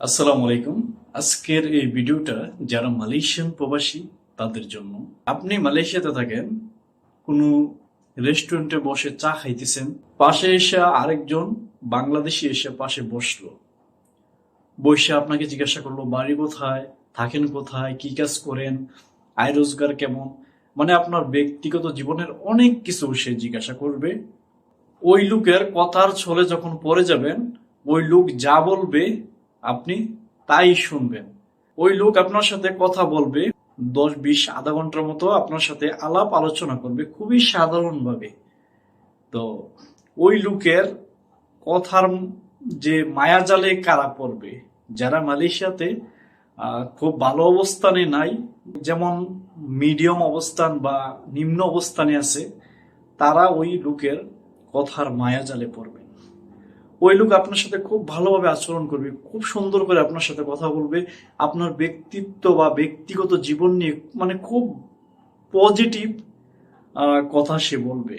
আসসালামু আলাইকুম। আজকের এই ভিডিওটা যারা মালয়েশিয়ান প্রবাসী, তাদের জন্য। আপনি মালয়েশিয়াতে থাকেন, কোনো রেস্টুরেন্টে বসে চা খাইতেছেন, পাশে এসে আরেকজন বাংলাদেশি এসে পাশে বসল। বসে আপনাকে জিজ্ঞাসা করল, বাড়ি কোথায়? থাকেন কোথায়? কি কাজ করেন? আয় রোজগার কেমন? মানে আপনার ব্যক্তিগত জীবনের অনেক কিছু সে জিজ্ঞাসা করবে। ওই লোকের কথার ছলে যখন পড়ে যাবেন, ওই লোক যা বলবে আপনি তাই শুনবেন। ওই লোক আপনার সাথে কথা বলবে, দশ, বিশ, আধা ঘণ্টার মতো আপনার সাথে আলাপ আলোচনা করবে, খুবই সাধারণভাবে। তো ওই লোকের কথার যে মায়াজালে কারা পড়বে, যারা মালয়েশিয়াতে খুব ভালো অবস্থানে নাই, যেমন মিডিয়াম অবস্থান বা নিম্ন অবস্থানে আছে, তারা ওই লোকের কথার মায়াজালে পড়বে। ওই লোক আপনার সাথে খুব ভালোভাবে আচরণ করবে, খুব সুন্দর করে আপনার সাথে কথা বলবে, আপনার ব্যক্তিত্ব বা ব্যক্তিগত জীবন নিয়ে মানে খুব পজিটিভ কথা সে বলবে।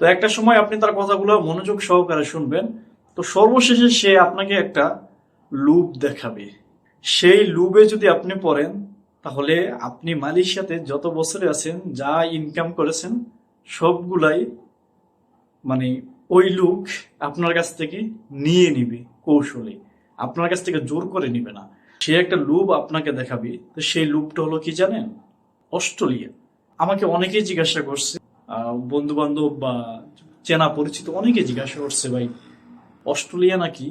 তো একটা সময় আপনি তার কথাগুলো মনোযোগ সহকারে শুনবেন, তো সর্বশেষে সে আপনাকে একটা লুপ দেখাবে। সেই লুবে যদি আপনি পড়েন, তাহলে আপনি মালয়েশিয়াতে যত বছরে আছেন, যা ইনকাম করেছেন, সবগুলাই মানে ওই লোক আপনার কাছ থেকে নিয়ে নিবে কৌশলে। আপনার কাছ থেকে জোর করে নিবে না। সে একটা লুপ আপনাকে দেখাবে। তো সেই লুপটা হলো কি জানেন? অস্ট্রেলিয়া। আমাকে অনেকেই জিজ্ঞাসা করছে বন্ধু বান্ধব বা চেনা পরিচিত অনেকে জিজ্ঞাসা করছে, ভাই, অস্ট্রেলিয়া নাকি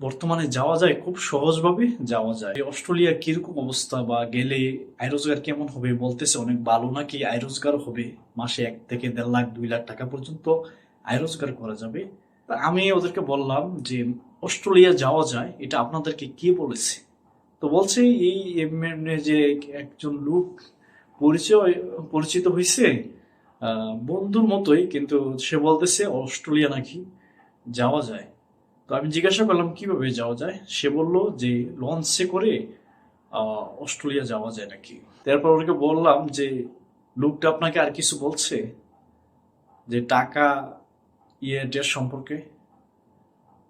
বর্তমানে যাওয়া যায়? খুব সহজভাবে যাওয়া যায়। এই অস্ট্রেলিয়ার কীরকম অবস্থা বা গেলে আয় রোজগার কেমন হবে? বলতেছে অনেক ভালো নাকি আয় রোজগার হবে? মাসে এক থেকে দেড় লাখ, দুই লাখ টাকা পর্যন্ত আয় রোজগার করা যাবে। আমি ওদেরকে বললাম যে অস্ট্রেলিয়া যাওয়া যায়, এটা আপনাদেরকে কে বলেছে? তো বলছে এই যে একজন লোক পরিচয়, পরিচিত হয়েছে বন্ধুর মতোই, কিন্তু সে বলতেছে অস্ট্রেলিয়া নাকি যাওয়া যায়। তো আমি জিজ্ঞাসা করলাম, কীভাবে যাওয়া যায়? সে বলল যে লঞ্চে করে অস্ট্রেলিয়া যাওয়া যায় নাকি। তারপর ওকে বললাম যে, লোকটা আপনাকে আর কিছু বলছে? যে টাকা ইয়ে ডেট সম্পর্কে।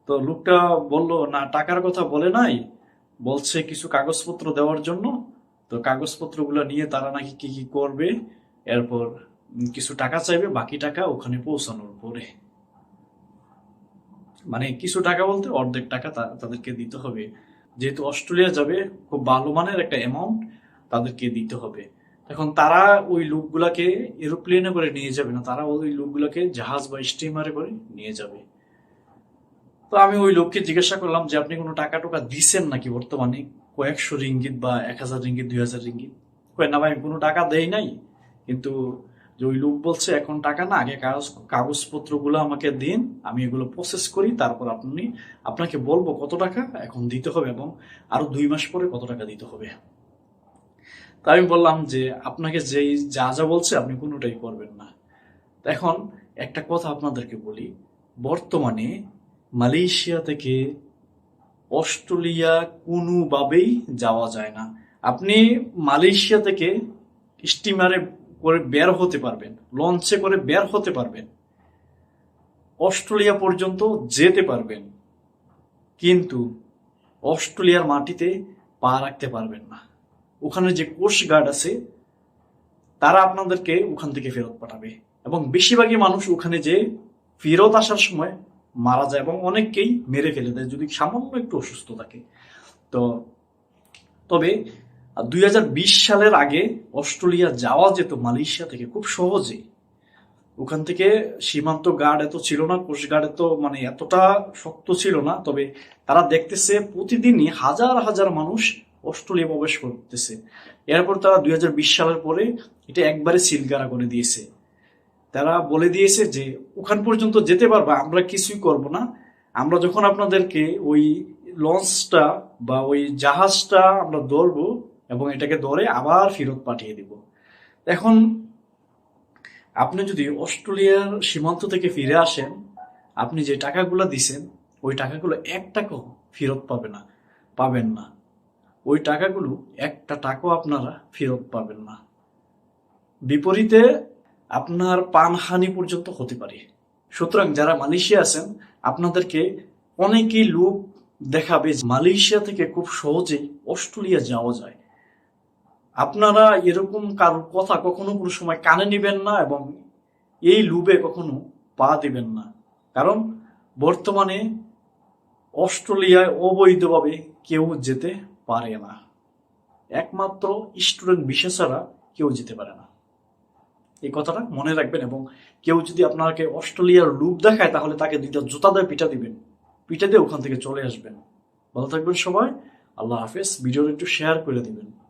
তো লোকটা বলল, না, টাকার কথা বলে নাই। বলছে কিছু কাগজপত্র দেওয়ার জন্য। তো কাগজপত্রগুলো নিয়ে তারা নাকি কি কি করবে? এরপর কিছু টাকা চাইবে, বাকি টাকা ওখানে পৌঁছানোর পরে। মানে কিছু টাকা বলতে অর্ধেক টাকা তাদেরকে দিতে হবে। যেহেতু অস্ট্রেলিয়া যাবে, খুব ভালো মানের একটা অ্যামাউন্ট তাদেরকে দিতে হবে। এখন তারা ওই লোকগুলাকে এরোপ্লেনে করে নিয়ে যাবে না, তারা ওই লোকগুলাকে জাহাজ বা স্টিমারে করে নিয়ে যাবে। তো আমি ওই লোককে জিজ্ঞাসা করলাম যে, আপনি কোনো টাকা টোকা দিছেন নাকি বর্তমানে? কয়েকশো রিঙ্গিত বা এক হাজার রিঙ্গিত, দুই হাজার রিঙ্গিত? কয়, না ভাই কোনো টাকা দেই নাই। কিন্তু যে ওই লোক বলছে, এখন টাকা না, আগে কাগজ, কাগজপত্রগুলো আমাকে দিন, আমি এগুলো প্রসেস করি, তারপর আপনি, আপনাকে বলব কত টাকা এখন দিতে হবে এবং আরও দুই মাস পরে কত টাকা দিতে হবে। তা আমি বললাম যে আপনাকে যেই যা যা বলছে আপনি কোনোটাই করবেন না। এখন একটা কথা আপনাদেরকে বলি, বর্তমানে মালয়েশিয়া থেকে অস্ট্রেলিয়া কোনোভাবেই যাওয়া যায় না। আপনি মালয়েশিয়া থেকে স্টিমারে করে বের হতে পারবেন, লঞ্চে করে বের হতে পারবেন, অস্ট্রেলিয়া পর্যন্ত যেতে পারবেন, কিন্তু অস্ট্রেলিয়ার মাটিতে পা রাখতে পারবেন না। ওখানে যে কোস্ট গার্ড আছে, তারা আপনাদেরকে ওখান থেকে ফেরত পাঠাবে। এবং বেশিরভাগই মানুষ ওখানে যে ফেরত আসার সময় মারা যায় এবং অনেককেই মেরে ফেলে দেয় যদি সামান্য একটু অসুস্থ থাকে। তো, তবে দুই হাজার বিশ সালের আগে অস্ট্রেলিয়া যাওয়া যেত মালয়েশিয়া থেকে খুব সহজে ওখান থেকে সীমান্ত গার্ড এত ছিল না কোস্ট গার্ড এত মানে এতটা শক্ত ছিল না, তবে তারা দেখতেছে প্রতিদিনই হাজার হাজার মানুষ অস্ট্রেলিয়া প্রবেশ করতেছে। এরপর তারা দুই হাজার বিশ সালের পরে এটা একবারে সিলগারা করে দিয়েছে। তারা বলে দিয়েছে যে, ওখান পর্যন্ত যেতে পারবা, আমরা কিছুই করব না। আমরা যখন আপনাদেরকে ওই লঞ্চটা বা ওই জাহাজটা আমরা ধরবো এবং এটাকে ধরে আবার ফেরত পাঠিয়ে দিব। এখন আপনি যদি অস্ট্রেলিয়ার সীমান্ত থেকে ফিরে আসেন, আপনি যে টাকাগুলো দিছেন, ওই টাকাগুলো এক টাকাও ফেরত পাবে না, পাবেন না। ওই টাকাগুলো একটা টাকাও আপনারা ফেরত পাবেন না। বিপরীতে আপনার পানহানি পর্যন্ত হতে পারে। সুতরাং যারা মালয়েশিয়া আছেন, আপনাদেরকে অনেকেই লোক দেখাবে মালয়েশিয়া থেকে খুব সহজেই অস্ট্রেলিয়া যাওয়া যায়। আপনারা এরকম কারোর কথা কখনো কোনো সময় কানে নেবেন না এবং এই লুবে কখনো পা দেবেন না। কারণ বর্তমানে অস্ট্রেলিয়ায় অবৈধভাবে কেউ যেতে পারে না। একমাত্র স্টুডেন্ট বিশেষরা ছাড়া কেউ যেতে পারে না। এই কথাটা মনে রাখবেন এবং কেউ যদি আপনাকে অস্ট্রেলিয়ার লুপ দেখায়, তাহলে তাকে দুইটা জুতা দিয়ে পিঠা দিবেন। পিঠে দিয়ে ওখান থেকে চলে আসবেন। ভালো থাকবেন সবাই। আল্লাহ হাফেজ। ভিডিওটা একটু শেয়ার করে দিবেন।